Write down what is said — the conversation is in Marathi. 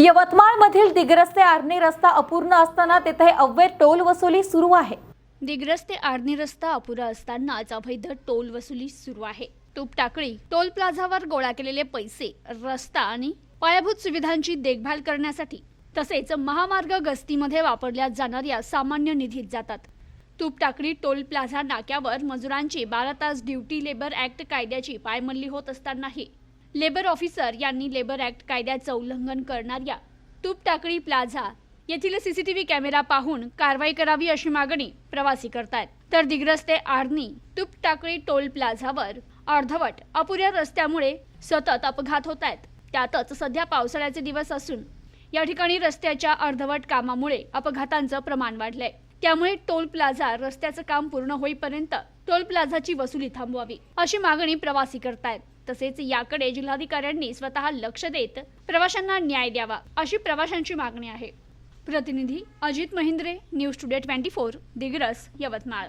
यवतमाळमधील दिग्रस्ते आर्णी रस्ता अपूर्ण असताना तेथे अवैध टोल वसुली सुरू आहे. दिग्रस ते आर्णी रस्ता अपुरा असतानाच अवैध टोल वसुली सुरू आहे. तूप टाकळी टोल प्लाझावर गोळा केलेले पैसे रस्ता आणि पायाभूत सुविधांची देखभाल करण्यासाठी तसेच महामार्ग गस्तीमध्ये वापरल्या जाणाऱ्या सामान्य निधीत जातात. तूप टाकळी टोल प्लाझा नाक्यावर मजुरांची बारा तास ड्युटी लेबर ऍक्ट कायद्याची पायमल्ली होत असतानाही लेबर ऑफिसर यांनी लेबर ऍक्ट कायद्याचं उल्लंघन करणाऱ्या तूप टाकळी प्लाझा येथील सीसीटीव्ही कॅमेरा पाहून कारवाई करावी अशी मागणी प्रवासी करतायत. तर दिग्रस्ते आर्नी तूप टाकळी टोल प्लाझावर अर्धवट अपुऱ्या रस्त्यामुळे सतत अपघात होत आहेत त्यातच सध्या पावसाळ्याचे दिवस असून या ठिकाणी रस्त्याच्या अर्धवट कामामुळे अपघातांचं प्रमाण वाढलंय. त्यामुळे टोल प्लाझा रस्त्याचं काम पूर्ण होईपर्यंत टोल प्लाझाची वसुली थांबवावी अशी मागणी प्रवासी करतायत. तसेच याकडे जिल्हाधिकाऱ्यांनी स्वतः लक्ष देत प्रवाशांना न्याय द्यावा अशी प्रवाशांची मागणी आहे. प्रतिनिधी Ajit Mahindre news today twenty four Digras Yavatmal.